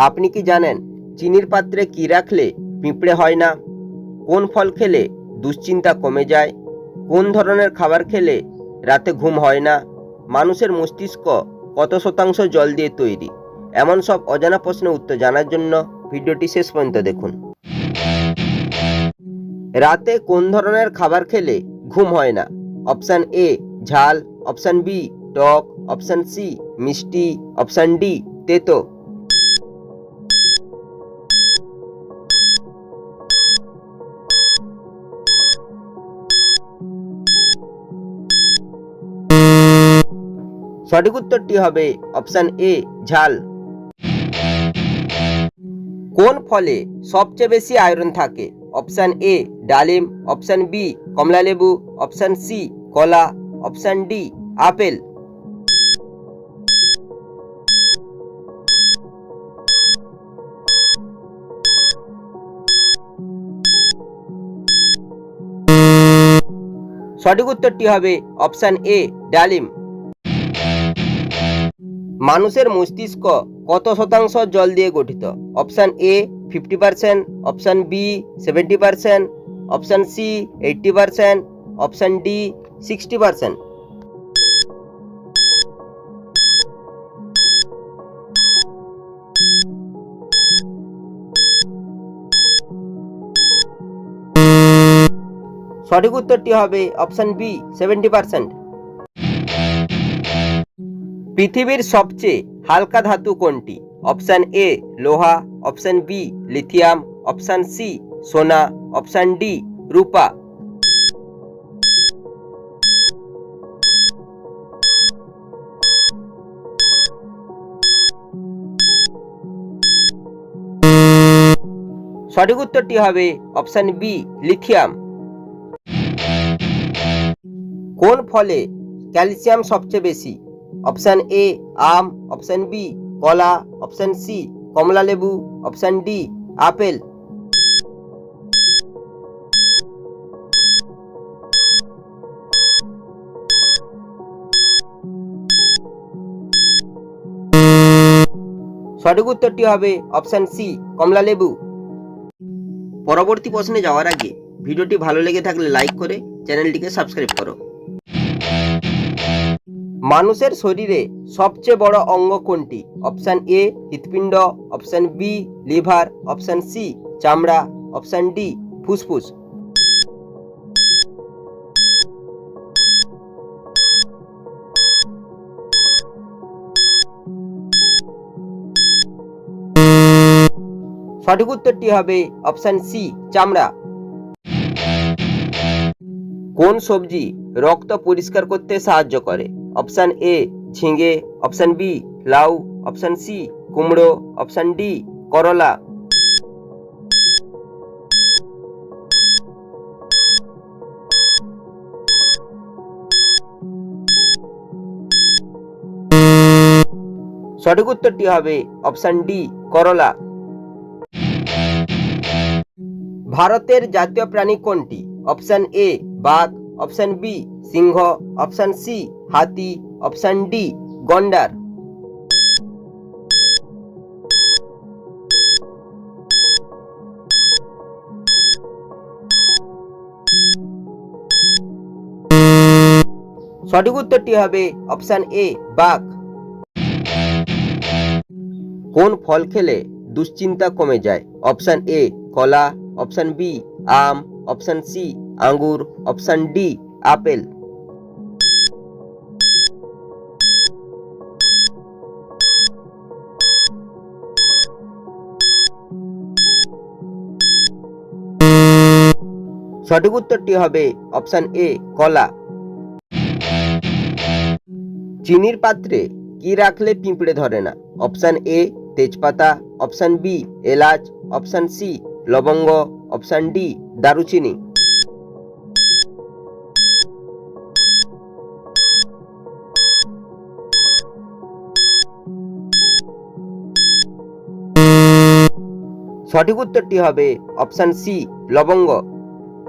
আপনি কি জানেন, চিনির পাত্রে কি রাখলে পিঁপড়ে হয় না? কোন ফল খেলে দুশ্চিন্তা কমে যায়? কোন ধরনের খাবার খেলে রাতে ঘুম হয় না? মানুষের মস্তিষ্ক কত শতাংশ জল দিয়ে তৈরি? এমন সব অজানা প্রশ্নের উত্তর জানার জন্য ভিডিওটি শেষ পর্যন্ত দেখুন। রাতে কোন ধরনের খাবার খেলে ঘুম হয় না? অপশান এ, ঝাল, অপশান বি, টক, অপশান সি, মিষ্টি, অপশান ডি, তেতো। সঠিক উত্তরটি হবে অপশান এ, ঝাল। কোন ফলে সবচেয়ে বেশি আয়রন থাকে? অপশান এ, ডালিম। অপশান বি কমলালেবু অপশান সি, কলা। অপশান ডি, আপেল। সঠিক উত্তরটি হবে অপশান এ, ডালিম। মানুষের মস্তিষ্ক কত শতাংশ জল দিয়ে গঠিত? Option A fifty percent option B seventy percent option C eighty percent option D sixty percent সঠিক উত্তরটি হবে অপশান বি সেভেন্টি পার্সেন্ট পৃথিবীর সবচেয়ে হালকা ধাতু কোনটি? অপশান এ, লোহা, option B, lithium, option C, সোনা, অপশান ডি, রূপা। সঠিক উত্তরটি হবে অপশান বি, লিথিয়াম। কোন ফলে ক্যালসিয়াম সবচেয়ে বেশি? অপশান এ আম, অপশান বি কলা, অপশান সি কমলা লেবু, অপশান ডি আপেল। সঠিক উত্তরটি হবে অপশান সি কমলা লেবু। পরবর্তী প্রশ্নে যাওয়ার আগে ভিডিওটি ভালো লেগে থাকলে লাইক করে চ্যানেলটিকে সাবস্ক্রাইব করো। মানুষের শরীরে সবচেয়ে বড় অঙ্গ কোনটি? অপশান এ, হৃৎপিণ্ড, option B, liver, option C, চামড়া, অপশান ডি, ফুসফুস। সঠিক উত্তরটি হবে অপশান সি, চামড়া। কোন সবজি রক্ত পরিষ্কার করতে সাহায্য করে? অপশান এ ঝিঙে অপশান বি লাউ অপশান সি কুমড়ো অপশান ডি করলা সঠিক উত্তরটি হবে অপশান ডি করলা ভারতের জাতীয় প্রাণী কোনটি অপশান এ বাঘ অপশান বি সিংহ অপশান সি হাতি অপশান ডি গন্ডার সঠিক উত্তরটি হবে অপশান এ বাঘ। কোন ফল খেলে দুশ্চিন্তা কমে যায়? অপশান এ কলা। অপশান বি আম। অপশান সি আঙ্গুর, অপশান ডি, আপেল। সঠিক উত্তরটি হবে অপশান এ, কলা। চিনির পাত্রে কি রাখলে পিঁপড়ে ধরে না? অপশান এ, তেজপাতা। অপশান বি, এলাচ। অপশান সি, লবঙ্গ। অপশান ডি, দারুচিনি। সঠিক উত্তরটি হবে অপশান সি লবঙ্গ।